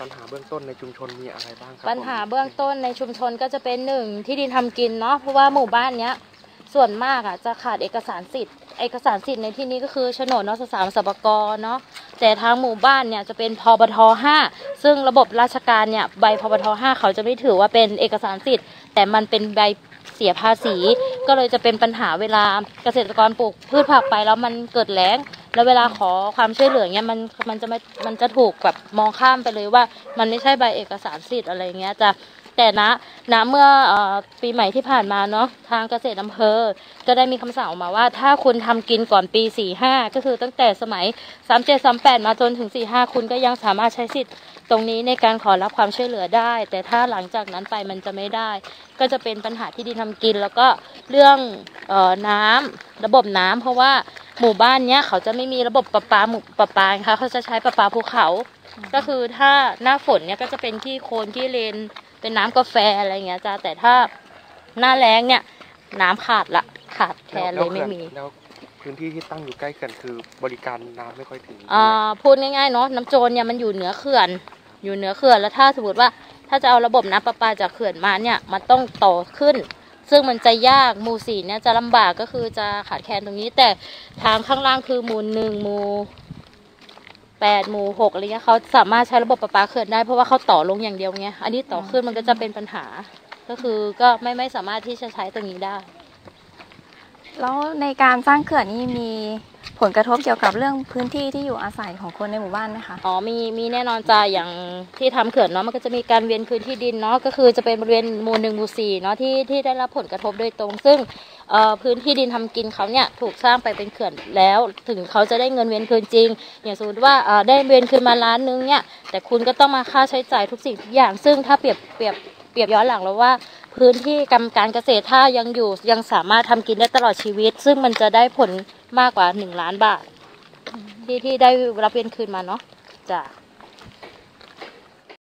ปัญหาเบื้องต้นในชุมชนมีอะไรบ้างครับปัญหาเบื้องต้นในชุมชนก็จะเป็นหนึ่งที่ดินทำกินเนาะเพราะว่าหมู่บ้านเนี้ยส่วนมากอะจะขาดเอกสารสิทธิ์เอกสารสิทธิ์ในที่นี้ก็คือโฉนดนสสามสปกเนาะแต่ทางหมู่บ้านเนี่ยจะเป็นพบทห้าซึ่งระบบราชการเนี่ยใบพบทห้าเขาจะไม่ถือว่าเป็นเอกสารสิทธิ์ แต่มันเป็นใบ เสียภาษี ก็เลยจะเป็นปัญหาเวลาเกษตรกรปลูกพืชผักไปแล้วมันเกิดแล้ง แล้วเวลาขอความช่วยเหลือเงี้ยมันมันจะไม่มันจะถูกแบบมองข้ามไปเลยว่า มันไม่ใช่ใบเอกสารสิทธิ์อะไรเงี้ยจะแต่นะนะเมื่อออปีใหม่ที่ผ่านมาเนาะทางเกษตรอำเภอ ก็ได้มีคำสั่งออกมาว่า ถ้าคุณทำกินก่อนปี 45 ก็คือตั้งแต่สมัย 37 38 มาจนถึง 45 คุณก็ยังสามารถใช้สิทธิ์ ตรงนี้ในการขอรับความช่วยเหลือได้ แต่ถ้าหลังจากนั้นไปมันจะไม่ได้ ก็จะเป็นปัญหาที่ดินทำกิน แล้วก็เรื่องเออน้ำระบบน้ำเพราะว่าหมู่บ้านเนี้ยเขาจะไม่มีระบบประปาหมู่ประปาค่ะเขาจะใช้ประปาภูเขา ก็คือถ้าหน้าฝนเนี่ยก็จะเป็นที่โคลนที่เลนเป็นน้ำกาแฟอะไรเงี้ยจ้าแต่ถ้าหน้าแล้งเนี่ยน้ำขาดละขาดแทนเลยไม่มีแล้วพื้นที่ที่ตั้งอยู่ใกล้เขื่อนคือบริการน้ำไม่ค่อยถึงอ่าพูดง่ายๆเนาะน้ำโจรเนี่ยมันอยู่เหนือเขื่อน อยู่เหนือเขื่อนแล้วถ้าสมมติว่าถ้าจะเอาระบบน้ำประปาจากเขื่อนมาเนี่ยมันต้องต่อขึ้น ซึ่งมันจะยากหมู่สี่เนี่ยจะลำบากก็คือจะขาดแคลนตรงนี้ แต่ทางข้างล่างคือหมู่หนึ่งหมู่แปดหมู่หกอะไรเงี้ยเขาสามารถใช้ระบบประปาเขื่อนได้เพราะว่าเขาต่อลงอย่างเดียวไงอันนี้ต่อขึ้นมันก็จะเป็นปัญหา ก็คือก็ไม่ไม่สามารถที่จะใช้ตรงนี้ได้ แล้วในการสร้างเขื่อนนี่มี ผลกระทบเกี่ยวกับเรื่องพื้นที่ที่อยู่อาศัยของคนในหมู่บ้านไหมคะอ๋อมีมีแน่นอนจ้าอย่างที่ทำเขื่อนเนาะมันก็จะมีการเวียนคืนที่ดินเนาะก็คือจะเป็นบริเวณหมู่หนึ่งหมู่สี่เนาะที่ที่ได้รับผลกระทบโดยตรง ซึ่งเอ่อพื้นที่ดินทำกินเขาเนี่ยถูกสร้างไปเป็นเขื่อนแล้ว ถึงเขาจะได้เงินเวียนคืนจริง อย่างสมมติว่าเอ่อได้เวียนคืนมาล้านนึงเนี่ยแต่คุณก็ต้องมาค่าใช้จ่ายทุกสิ่งทุกอย่าง ซึ่งถ้าเปรียบเปรียบเปรียบย้อนหลังแล้วว่า พื้นที่กรรมการเกษตรถ้ายังอยู่ยังสามารถทำกินได้ตลอดชีวิต ซึ่งมันจะได้ผลมากกว่าหนึ่งล้านบาท ที่ที่ได้รับเวียนคืนมาเนาะจ้ะ